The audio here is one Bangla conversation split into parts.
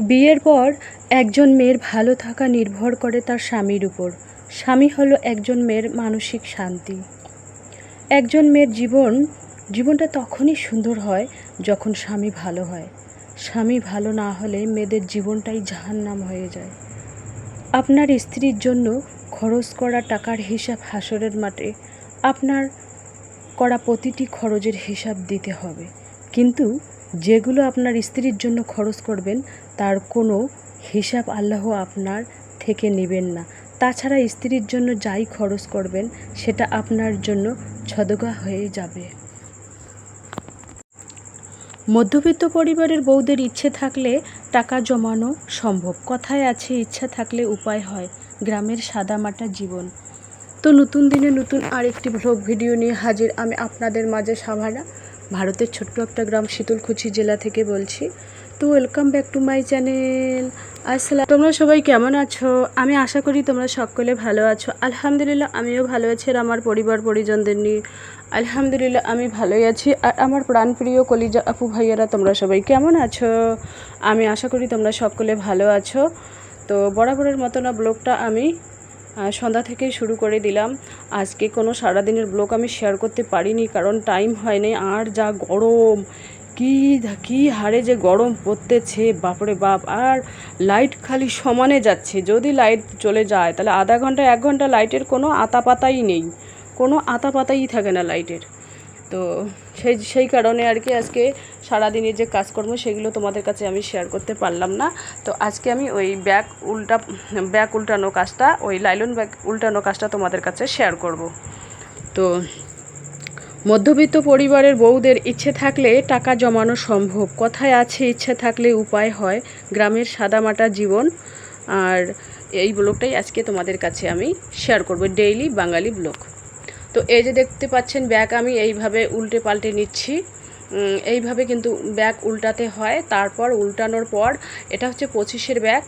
বিয়ের পর একজন মেয়ের ভালো থাকা নির্ভর করে তার স্বামীর উপর। স্বামী হলো একজন মেয়ের মানসিক শান্তি। একজন মেয়ের জীবন, জীবনটা তখনই সুন্দর হয় যখন স্বামী ভালো হয়। স্বামী ভালো না হলে মেয়েদের জীবনটাই জাহান্নাম হয়ে যায়। আপনার স্ত্রীর জন্য খরচ করা টাকার হিসাব হাসরের মাঠে। আপনার করা প্রতিটি খরচের হিসাব দিতে হবে। কিন্তু যেগুলো আপনার স্ত্রীর জন্য খরচ করবেন, তার কোনো হিসাব আল্লাহ আপনার থেকে নেবেন না। তাছাড়া স্ত্রীর জন্য যাই খরচ করবেন, সেটা আপনার জন্য ছদগা হয়ে যাবে। মধ্যবিত্ত পরিবারের বউদের ইচ্ছে থাকলে টাকা জমানো সম্ভব। কথায় আছে, ইচ্ছা থাকলে উপায় হয়। গ্রামের সাদামাটা জীবন। তো নতুন দিনে নতুন আরেকটি ভ্লগ ভিডিও নিয়ে হাজির আমি আপনাদের মাঝে সাভারা। ভারতের ছোট্ট একটা গ্রাম শীতলকুচি জেলা থেকে বলছি। তো welcome back to my channel আসসালাম তোমরা সবাই কেমন আছো? আমি আশা করি তোমরা সকলে ভালো আছো। আলহামদুলিল্লাহ, আমিও ভালো আছি আর আমার পরিবার, পরিজনদের নিয়ে। আলহামদুলিল্লাহ, আমি ভালোই আছি। আর আমার প্রাণপ্রিয় কলিজা আপু ভাইয়ারা, তোমরা সবাই কেমন আছো? আমি আশা করি তোমরা সকলে ভালো আছো। তো বরাবরের মতো না ব্লগটা আমি সন্ধ্যা থেকে শুরু করে দিলাম। আজকে কোনো সারাদিনের ব্লগ আমি শেয়ার করতে পারিনি, কারণ টাইম হয়নি। আর যা গরম, কি কি হারে যে গরম পড়তেছে, বাপরে বাপ। আর লাইট খালি সমানে যাচ্ছে। যদি লাইট চলে যায়, তাহলে আধা ঘণ্টা, এক ঘণ্টা লাইটের কোনো আতা পাতাই নেই। কোনো আতা পাতাই থাকে না লাইটের তো সেই সেই কারণে আর কি আজকে সারাদিনের যে কাজকর্ম সেগুলো তোমাদের কাছে আমি শেয়ার করতে পারলাম না। তো আজকে আমি ওই ব্যাগ উল্টা, ব্যাগ উল্টানো কাজটা, ওই লাইলন ব্যাগ উল্টানো কাজটা তোমাদের কাছে শেয়ার করব। তো মধ্যবিত্ত পরিবারের বউদের ইচ্ছে থাকলে টাকা জমানো সম্ভব। কথায় আছে, ইচ্ছে থাকলে উপায় হয়। গ্রামের সাদামাটা জীবন। আর এই ব্লগটাই আজকে তোমাদের কাছে আমি শেয়ার করব। Daily Bangali blog. তো এই যে দেখতে পাচ্ছেন, ব্যাগ আমি এইভাবে উল্টে পাল্টে নিচ্ছি। এইভাবে কিন্তু ব্যাগ উল্টাতে হয়। তারপর উল্টানোর পর এটা হচ্ছে পঁচিশের ব্যাগ।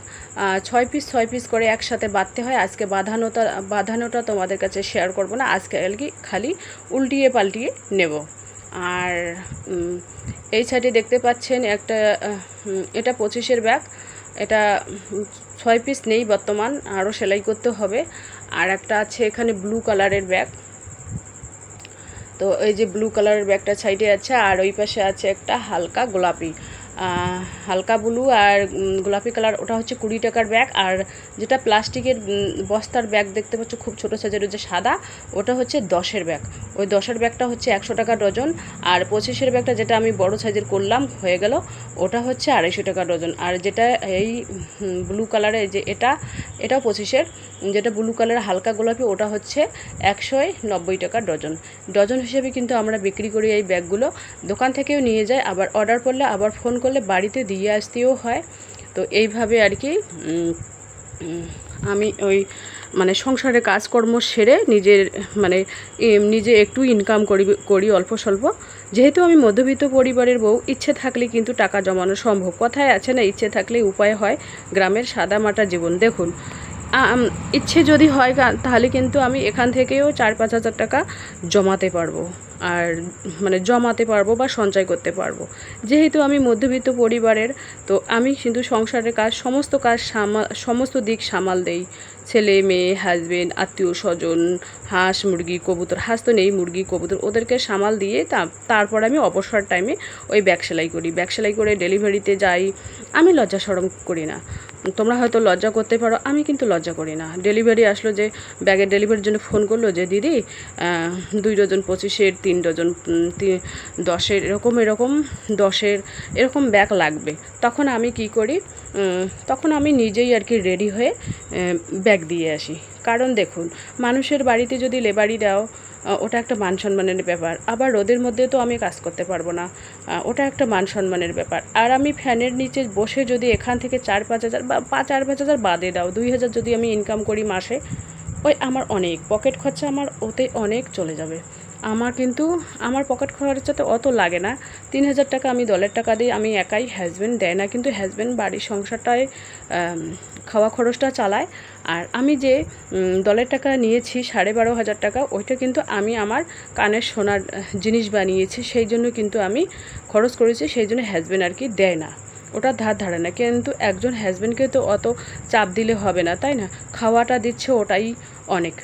ছয় পিস ছয় পিস করে একসাথে বাঁধতে হয়। আজকে বাঁধানোটা বাঁধানোটা তোমাদের কাছে শেয়ার করব না। আজকে আর খালি উল্টিয়ে পাল্টিয়ে নেব। আর এই সাইডে দেখতে পাচ্ছেন একটা এটা পঁচিশের ব্যাগ। এটা ছয় পিস নেই বর্তমান। আরও সেলাই করতে হবে। আর একটা আছে এখানে ব্লু কালারের ব্যাগ। তো এই যে ব্লু কালারের ব্যাগটা সাইডে আছে আর ওই পাশে আছে একটা হালকা গোলাপি। হালকা ব্লু আর গোলাপি কালার, ওটা হচ্ছে কুড়ি টাকার ব্যাগ। আর যেটা প্লাস্টিকের বস্তার ব্যাগ দেখতে পাচ্ছ, খুব ছোটো সাইজের যে সাদা, ওটা হচ্ছে দশের ব্যাগ। ওই দশের ব্যাগটা হচ্ছে একশো টাকা ডজন। আর পঁচিশের ব্যাগটা যেটা আমি বড় সাইজের করলাম, হয়ে গেল, ওটা হচ্ছে আড়াইশো টাকা ডজন। আর যেটা এই ব্লু কালারের যে এটা, এটাও পঁচিশের। যেটা ব্লু কালারের হালকা গোলাপি, ওটা হচ্ছে একশোয় নব্বই টাকা ডজন। ডজন হিসেবে কিন্তু আমরা বিক্রি করি এই ব্যাগগুলো। দোকান থেকেও নিয়ে যায় আবার অর্ডার করলে আবার ফোন করলে বাড়িতে দিয়ে আসতেও হয়। তো এইভাবে আর কি আমি ওই মানে সংসারে কাজকর্ম সেরে নিজের মানে নিজে একটু ইনকাম করি করি অল্প স্বল্প। যেহেতু আমি মধ্যবিত্ত পরিবারের বউ, ইচ্ছে থাকলে কিন্তু টাকা জমানো সম্ভব। কথায় আছে না, ইচ্ছে থাকলে উপায় হয়। গ্রামের সাদা মাটা জীবন। দেখুন ইচ্ছে যদি হয় তাহলে কিন্তু আমি এখান থেকেও চার পাঁচ হাজার টাকা জমাতে পারব। আর মানে জমাতে পারব বা সঞ্চয় করতে পারব। যেহেতু আমি মধ্যবিত্ত পরিবারের, তো আমি কিন্তু সংসারের কাজ, সমস্ত কাজ সামাল সমস্ত দিক সামাল দেই। ছেলে, মেয়ে হাজবেন্ড আত্মীয় স্বজন, হাঁস মুরগি, কবুতর, হাঁস তো নেই, মুরগি, কবুতর, ওদেরকে সামাল দিয়ে তা- তারপর আমি অবসর টাইমে ওই ব্যাগ সেলাই করি। ব্যাগ সেলাই করে ডেলিভারিতে যাই। আমি লজ্জা সরম করি না। তোমরা হয়তো লজ্জা করতে পারো, আমি কিন্তু লজ্জা করি না। ডেলিভারি আসলো যে ব্যাগের ডেলিভারির জন্য ফোন করল যে, দিদি দুই ডজন, পঁচিশের, তিন ডজন দশের, এরকম এরকম, দশের, এরকম ব্যাগ লাগবে। তখন আমি কি করি তখন আমি নিজেই আর কি রেডি হয়ে ব্যাগ দিয়ে আসি। কারণ দেখুন, মানুষের বাড়িতে যদি লেবারি দাও ওটা একটা মান সম্মানের ব্যাপার। আবার রোদের মধ্যে তো আমি কাজ করতে পারব না। ওটা একটা মান সম্মানের ব্যাপার। আর আমি ফ্যানের নিচে বসে যদি এখান থেকে চার পাঁচ হাজার বা পাঁচ চার পাঁচ হাজার বাদে দাও, দুই হাজার যদি আমি ইনকাম করি মাসে, ওই আমার অনেক, পকেট খরচা আমার ওতে অনেক চলে যাবে। আমার কিন্তু, আমার পকেট খরচাতে অত লাগে না। তিন হাজার টাকা আমি দলের টাকা দিই আমি একাই হাজব্যান্ড দেয় না, কিন্তু হাজব্যান্ড বাড়ির সংসারটায় খাওয়া খরচটা চালায়। আর আমি যে দলের টাকা নিয়েছি সাড়ে বারো হাজার টাকা, ওইটা কিন্তু আমি আমার কানের সোনার জিনিস বানিয়েছি, সেই জন্য কিন্তু আমি খরচ করেছি, সেই জন্য হাজব্যান্ড আর কি দেয় না। ওটা ধার ধারে না, কিন্তু একজন হাজব্যান্ডকে তো অত চাপ দিলে হবে না, তাই না? খাওয়াটা দিচ্ছে ওটাই অনেক।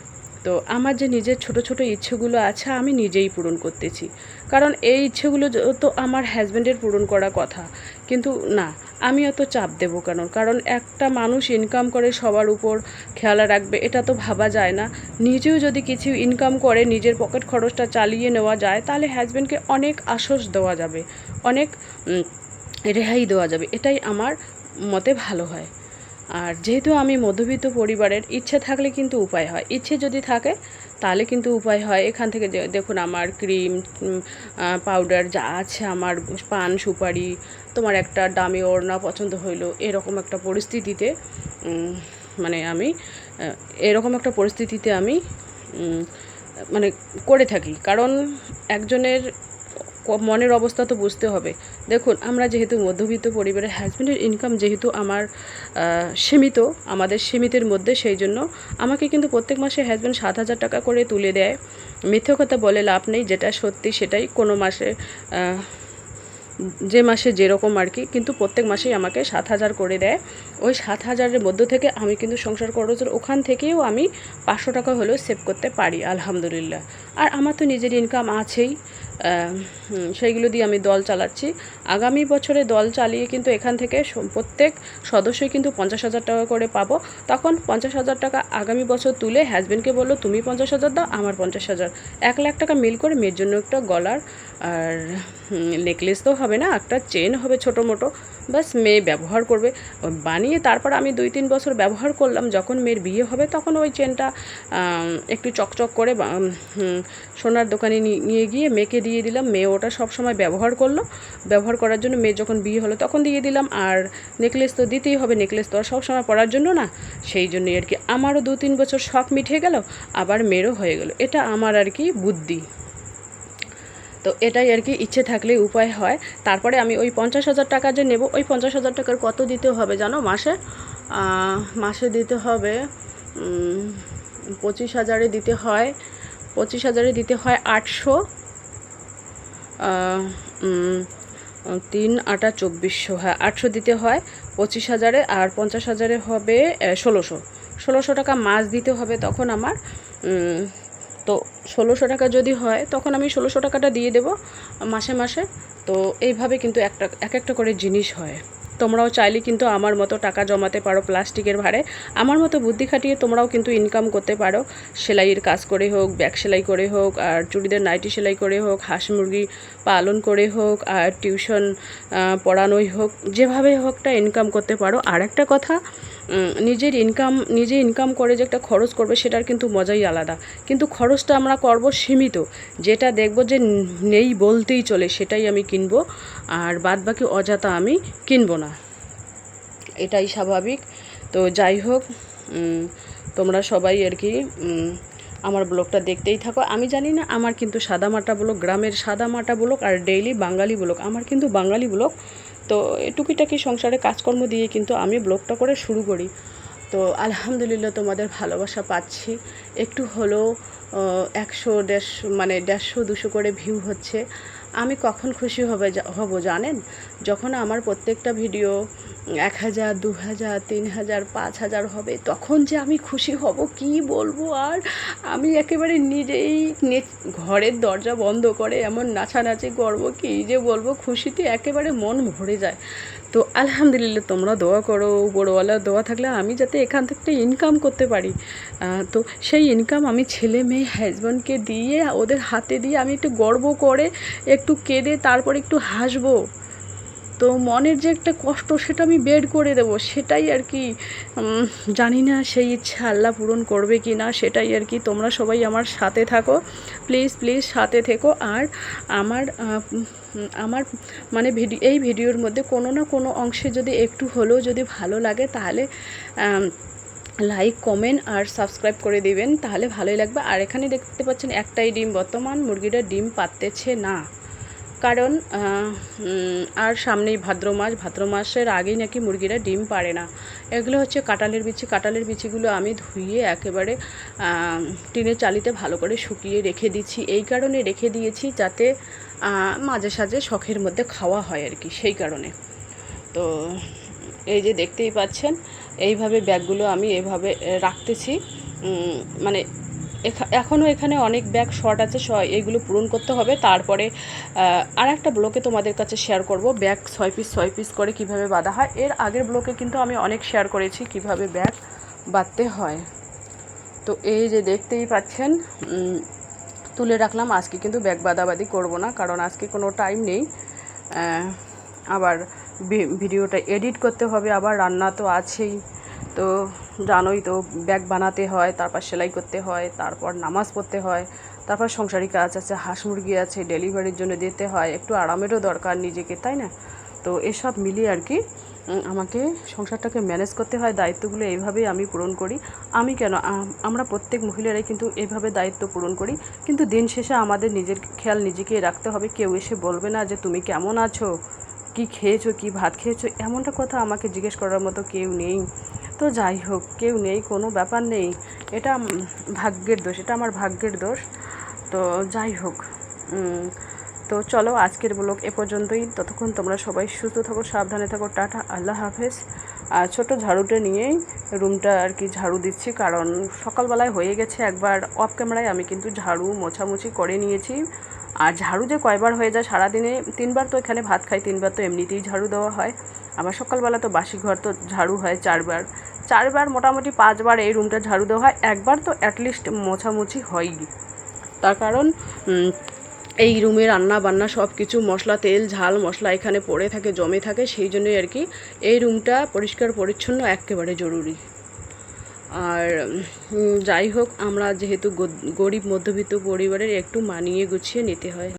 তো আমার যে নিজের ছোট ছোট ইচ্ছেগুলো আছে, আমি নিজেই পূরণ করতেছি। কারণ এই ইচ্ছেগুলো তো আমার হাজব্যান্ডের পূরণ করা কথা। কিন্তু না, আমি অত চাপ দেবো কেন? কারণ একটা মানুষ ইনকাম করে সবার উপর খেয়াল রাখবে, এটা তো ভাবা যায় না। নিজেও যদি কিছু ইনকাম করে, নিজের পকেট খরচটা চালিয়ে নেওয়া যায়, তাহলে হাজব্যান্ডকে অনেক আশ্বাস দেওয়া যাবে, অনেক রেহাই দেওয়া যাবে। এটাই আমার মতে ভালো হয়। আর যেহেতু আমি মধ্যবিত্ত পরিবারের, ইচ্ছে থাকলে কিন্তু উপায় হয়। ইচ্ছে যদি থাকে, তাহলে কিন্তু উপায় হয়। এখান থেকে দেখুন আমার ক্রিম পাউডার যা আছে, আমার পান সুপারি, তোমার একটা দামি ওড়না পছন্দ হইল, এরকম একটা পরিস্থিতিতে মানে আমি এরকম একটা পরিস্থিতিতে আমি মানে করে থাকি। কারণ একজনের মনের অবস্থা তো বুঝতে হবে। দেখুন, আমরা যেহেতু মধ্যবিত্ত পরিবারের হাজব্যান্ডের ইনকাম যেহেতু আমার সীমিত, আমাদের সীমিতের মধ্যে সেই জন্য আমাকে কিন্তু প্রত্যেক মাসে হাজব্যান্ড সাত হাজার টাকা করে তুলে দেয়। মিথ্যে কথা বলে লাভ নেই, যেটা সত্যি সেটাই কোনো মাসে যে মাসে যেরকম আর কি, কিন্তু প্রত্যেক মাসেই আমাকে সাত হাজার করে দেয়। ওই সাত হাজারের মধ্য থেকে আমি কিন্তু সংসার খরচের ওখান থেকেও আমি পাঁচশো টাকা হলেও সেভ করতে পারি, আলহামদুলিল্লাহ। আর আমার তো নিজের ইনকাম আছেই। সেইগুলো দিয়ে আমি দল চালাচ্ছি। আগামী বছরে দল চালিয়ে কিন্তু এখান থেকে প্রত্যেক সদস্যই কিন্তু পঞ্চাশ হাজার টাকা করে পাবো। তখন পঞ্চাশ হাজার টাকা আগামী বছর তুলে হাজব্যান্ডকে বলল, তুমি পঞ্চাশ হাজার দাও, আমার পঞ্চাশ হাজার। এক লাখ টাকা মিল করে মেয়ের জন্য একটা গলার আর নেকলেস তো হবে না, একটা চেন হবে ছোটো মোটো। বাস মেয়ে ব্যবহার করবে। বানিয়ে তারপর আমি দুই তিন বছর ব্যবহার করলাম, যখন মেয়ের বিয়ে হবে তখন ওই চেনটা একটু চকচক করে সোনার দোকানে নিয়ে গিয়ে মেয়েকে দিয়ে দিলাম। মেয়ে ওটা সব সময় ব্যবহার করল। ব্যবহার করার জন্য মেয়ে যখন বিয়ে হলো তখন দিয়ে দিলাম। আর নেকলেস তো দিতেই হবে। নেকলেস তো আর সবসময় পরার জন্য না। সেই জন্যই আর কি। আমারও দু তিন বছর শখ মিটে গেল, আবার মেয়েরও হয়ে গেল। এটা আমার আর কি বুদ্ধি। তো এটাই আর কি ইচ্ছে থাকলে উপায় হয়। তারপরে আমি ওই পঞ্চাশ হাজার টাকা যে নেব, ওই পঞ্চাশ হাজার টাকার কত দিতে হবে জানো মাসে? মাসে দিতে হবে পঁচিশ হাজারে দিতে হয়। পঁচিশ হাজারে দিতে হয় আটশো। তিন আটা চব্বিশশো হ্যাঁ আটশো দিতে হয়, পঁচিশ হাজারে, আর পঞ্চাশ হাজারে হবে ষোলোশো। ষোলোশো টাকা মাস দিতে হবে তখন আমার তো ষোলোশো টাকা যদি হয়, তখন আমি ষোলোশো টাকাটা দিয়ে দেব মাসে মাসে। তো এইভাবে কিন্তু একটা, এক একটা করে জিনিস হয়। তোমরাও চাইলে কিন্তু আমার মতো টাকা জমাতে পারো প্লাস্টিকের ভারে আমার মতো বুদ্ধি খাটিয়ে তোমরাও কিন্তু ইনকাম করতে পারো। সেলাইয়ের কাজ করে হোক, ব্যাগ সেলাই করে হোক, আর চুড়িদার, নাইটি সেলাই করে হোক, হাঁস মুরগি পালন করে হোক, আর টিউশন পড়ানোই হোক, যেভাবে হোকটা ইনকাম করতে পারো। আর একটা কথা নিজের ইনকাম নিজে ইনকাম করে যে একটা খরচ করবে, সেটার কিন্তু মজাই আলাদা। কিন্তু খরচটা আমরা করব সীমিত। যেটা দেখব যে নেই বলতেই চলে, সেটাই আমি কিনবো। আর বাদ বাকি অযথা আমি কিনবো না। এটাই স্বাভাবিক। তো যাই হোক তোমরা সবাই আর কি আমার ব্লগটা দেখতেই থাকো। আমি জানি না, আমার কিন্তু সাদামাটা ব্লগ, গ্রামের সাদামাটা ব্লগ আর ডেইলি বাঙালি ব্লগ। আমার কিন্তু বাঙালি ব্লগ তো টুকিটাকি সংসারে কাজকর্ম দিয়ে কিন্তু আমি ব্লগটা করে শুরু করি। তো আলহামদুলিল্লাহ তোমাদের ভালোবাসা পাচ্ছি। একটু হলেও একশো দেড়শো মানে দেড়শো, দুশো করে ভিউ হচ্ছে। আমি কখন খুশি হবে হব জানেন? যখন আমার প্রত্যেকটা ভিডিও এক হাজার, দু হাজার, তিন হাজার, পাঁচ হাজার হবে, তখন যে আমি খুশি হব, কি বলব আর? আমি একেবারে নিজেই ঘরের দরজা বন্ধ করে এমন নাচানাচি করব, কি যে বলব? খুশিতে একেবারে মন ভরে যায়। তো আলহামদুলিল্লাহ, তোমরা দোয়া করো, উপরওয়ালা দোয়া থাকলে আমি যাতে এখান থেকে ইনকাম করতে পারি। তো সেই ইনকাম আমি ছেলে মেয়ে হাজব্যান্ডকে দিয়ে, ওদের হাতে দিয়ে আমি একটু গর্ব করে, একটু কেঁদে তারপর একটু হাসবো। তো মনের যে একটা কষ্ট সেটা আমি বের করে দেবো, সেটাই আর কি জানি না সেই ইচ্ছা আল্লাহ পূরণ করবে কি না, সেটাই আর কি। তোমরা সবাই আমার সাথে থাকো প্লিজ প্লিজ সাথে থেকো। আর আমার আমার মানে ভিডিও এই ভিডিওর মধ্যে কোনো না কোনো অংশে যদি একটু হলেও যদি ভালো লাগে, তাহলে লাইক কমেন্ট আর সাবস্ক্রাইব করে দিবেন, তাহলে ভালোই লাগবে। আর এখানে দেখতে পাচ্ছেন একটাই ডিম, বর্তমান মুরগিটা ডিম পাততেছে না। কারণ আর সামনেই ভাদ্র মাস। ভাদ্র মাসের আগেই নাকি মুরগিরা ডিম পারে না। এগুলো হচ্ছে কাঁটালের বিচি। কাঁটালের বিচিগুলো আমি ধুয়ে একেবারে টিনের চালিতে ভালো করে শুকিয়ে রেখে দিচ্ছি। এই কারণে রেখে দিয়েছি যাতে মাঝে সাঝে শখের মধ্যে খাওয়া হয় আর কি, সেই কারণে। তো এই যে দেখতেই পাচ্ছেন, এইভাবে ব্যাগগুলো আমি এভাবে রাখতেছি। মানে এখনও এখানে অনেক ব্যাগ শর্ট আছে এইগুলো পূরণ করতে হবে। তারপরে আর একটা ব্লকে তোমাদের কাছে শেয়ার করব। ব্যাগ ছয় পিস ছয় পিস করে কীভাবে বাঁধা হয়। এর আগের ব্লকে কিন্তু আমি অনেক শেয়ার করেছি কীভাবে ব্যাগ বাঁধতে হয়। তো এই যে দেখতেই পাচ্ছেন তুলে রাখলাম। আজকে কিন্তু ব্যাগ বাদাবাদি করব না, কারণ আজকে কোনো টাইম নেই। আবার ভিডিওটা এডিট করতে হবে, আবার রান্না তো আছেই। তো জানোই তো, ব্যাগ বানাতে হয়, তারপর সেলাই করতে হয়, তারপর নামাজ পড়তে হয়, তারপর সংসারিক কাজ আছে, হাঁস মুরগি আছে ডেলিভারির জন্য দিতে হয়, একটু আরামেরও দরকার নিজেকে, তাই না? তো এসব মিলিয়ে আর কি আমাকে সংসারটাকে ম্যানেজ করতে হয়, দায়িত্বগুলো এইভাবেই আমি পূরণ করি। আমি কেন আমরা প্রত্যেক মহিলারাই কিন্তু এইভাবে দায়িত্ব পূরণ করি, কিন্তু দিন শেষে আমাদের নিজের খেয়াল নিজেকেই রাখতে হবে, কেউ এসে বলবে না যে, তুমি কেমন আছো? কি খেয়েছো? কি ভাত খেয়েছো? এমনটা কথা আমাকে জিজ্ঞেস করার মতো কেউ নেই। তো যাই হোক, কেউ নেই, কোনো ব্যাপার নেই। এটা ভাগ্যের দোষ, এটা আমার ভাগ্যের দোষ। তো যাই হোক তো চলো আজকের ব্লগ এ পর্যন্তই। ততক্ষণ তোমরা সবাই সুস্থ থাকো, সাবধানে থাকো, টাটা, আল্লাহ হাফেজ। আর ছোটো ঝাড়ুটা নিয়েই রুমটা আর কি ঝাড়ু দিচ্ছি, কারণ সকালবেলায় হয়ে গেছে একবার অফ ক্যামেরায় আমি কিন্তু ঝাড়ু মোছামুছি করে নিয়েছি। আর ঝাড়ু যে কয়বার হয়ে যায় সারাদিনে, তিনবার তো এখানে ভাত খাই, তিনবার তো এমনিতেই ঝাড়ু দেওয়া হয়। আবার সকালবেলা তো বাসি ঘর তো ঝাড়ু হয় চারবার। চারবার মোটামুটি পাঁচবার এই রুমটা ঝাড়ু দেওয়া হয়। একবার তো অ্যাটলিস্ট মোছামুছি হয়ই। তার কারণ এই রুমে রান্না বান্না সব কিছু, মশলা, তেল, ঝাল, মশলা এখানে পড়ে থাকে, জমে থাকে, সেই জন্যই আর কি এই রুমটা পরিষ্কার, পরিচ্ছন্ন একেবারে জরুরি। আর যাই হোক, আমরা যেহেতু গরিব, মধ্যবিত্ত পরিবারের, একটু মানিয়ে গুছিয়ে নিতে হয়।